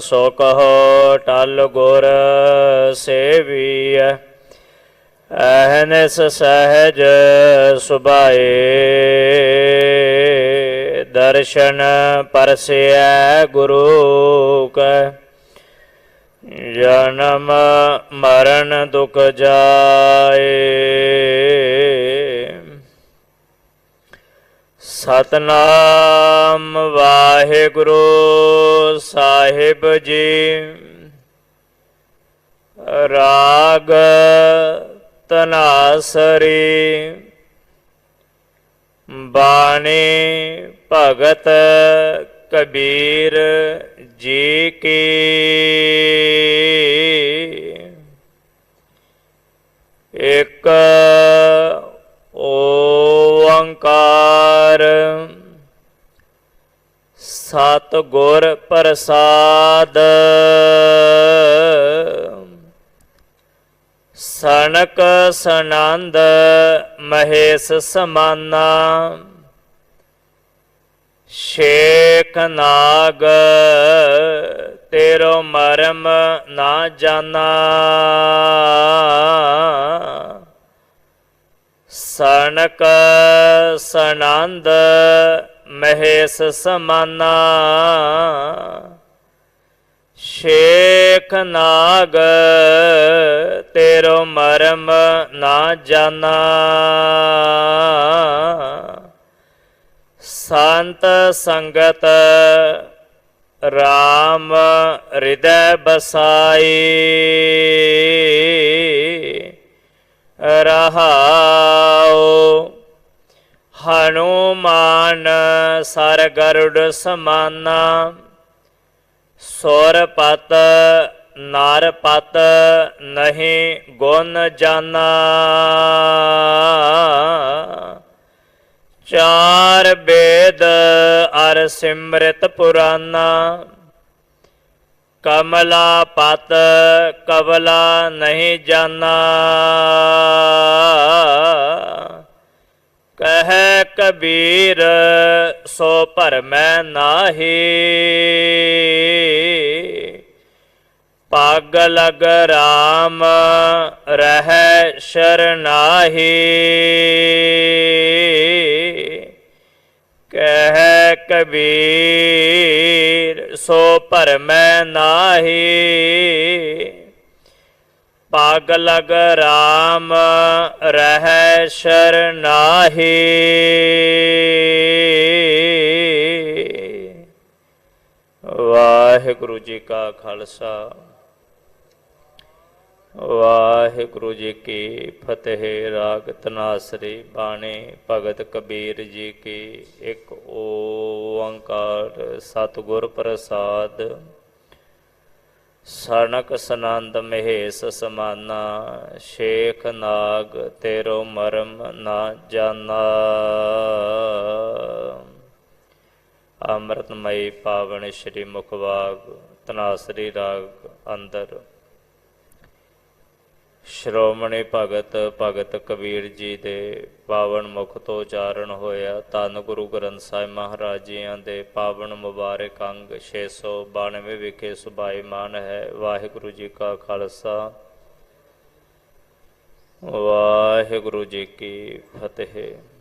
ਸੋ ਕਹੋ ਟਲ ਗੁਰ ਸੇਵੀਐ। ਅਹਨਸ ਸਹਜ ਸੁਭਾਏ। ਦਰਸ਼ਨ ਪਰਸਿਐ ਗੁਰੂ ਕੈ। ਜਨਮ ਮਰਨ ਦੁਖ ਜਾਏ। ਸਤਨਾਮ ਵਾਹਿਗੁਰੂ ਸਾਹਿਬ ਜੀ ਰਾਗ ਤਨਾਸਰੀ ਬਾਣੀ ਭਗਤ ਕਬੀਰ ਜੀ ਕੀ। ਇੱਕ ਓੰਕਾਰ ਸਤ ਗੁਰ ਪ੍ਰਸਾਦ। ਸਣਕ ਸਨੰਦ ਮਹੇਸ਼ ਸਮਾਨਾ। ਸ਼ੇਖ ਨਾਗ ਤੇਰੋ ਮਰਮ ਨਾ ਜਾਣਾ ਸਣਕ ਸਨੰਦ ਮਹੇਸ਼ ਸਮਾਨਾ। ਸ਼ੇਖ ਨਾਗ ਤੇਰੋ ਮਰਮ ਨਾ ਜਾਣਾ ਸੰਤ ਸੰਗਤ RAM ਹਿਰਦੈ ਬਸਾਈ। ਰਹਾ ਹਨੂਮਾਨ ਸਰ ਗਰੁੜ ਸਮਾਨਾ, ਸੁਰ ਪਤ ਨਰ ਪਤ ਨਹੀਂ ਗੁਣ ਜਾਣਾ ਚਾਰ ਬੇਦ ਅਰ ਸਿਮ੍ਰਿਤ ਪੁਰਾਨਾ, ਕਮਲਾ ਪਤ ਕਵਲਾ ਨਹੀਂ ਜਾਣਾ ਕਹਿ ਕਬੀਰ ਸੋ ਭਰਮੈ ਨਾਹੀ। ਪਗ ਲਗ RAM ਰਹਿ ਸ਼ਰਨਾਹੀ ਕਹਿ ਕਬੀਰ ਸੋ ਭਰਮੈ ਨਾਹੀ। ਪਗ ਲਗ RAM ਰਹਿ ਸ਼ਰਨਾਹੀ। ਵਾਹਿਗੁਰੂ ਜੀ ਕਾ ਖਾਲਸਾ, ਵਾਹਿਗੁਰੂ ਜੀ ਕੀ ਫਤਿਹ। ਰਾਗ ਤਨਾਸਰੀ ਬਾਣੀ ਭਗਤ ਕਬੀਰ ਜੀ ਕੀ ਇੱਕ ਓੰਕਾਰ ਸਤਿਗੁਰ ਪ੍ਰਸਾਦ। ਸਣਕ ਸਨੰਦ ਮਹੇਸ਼ ਸਮਾਨਾ, ਸ਼ੇਖ ਨਾਗ ਤੇਰੋ ਮਰਮ ਨਾ ਜਾਣਾ ਅੰਮ੍ਰਿਤਮਈ ਪਾਵਨ ਸ਼੍ਰੀ ਮੁਖਵਾਗ ਤਨਾਸਰੀ ਰਾਗ ਅੰਦਰ। ਸ਼੍ਰੋਮਣੀ ਭਗਤ ਭਗਤ ਕਬੀਰ ਜੀ ਦੇ ਪਾਵਨ ਮੁਖ ਤੋਂ ਉਚਾਰਨ ਹੋਇਆ, ਧੰਨ ਗੁਰੂ ਗ੍ਰੰਥ ਸਾਹਿਬ ਮਹਾਰਾਜ ਜੀਆਂ ਦੇ ਪਾਵਨ ਮੁਬਾਰਕ ਅੰਗ 692 ਵਿਖੇ ਸੁਭਾਈਮਾਨ ਹੈ। ਵਾਹਿਗੁਰੂ ਜੀ ਕਾ ਖਾਲਸਾ। ਵਾਹਿਗੁਰੂ ਜੀ ਕੀ ਫਤਿਹ।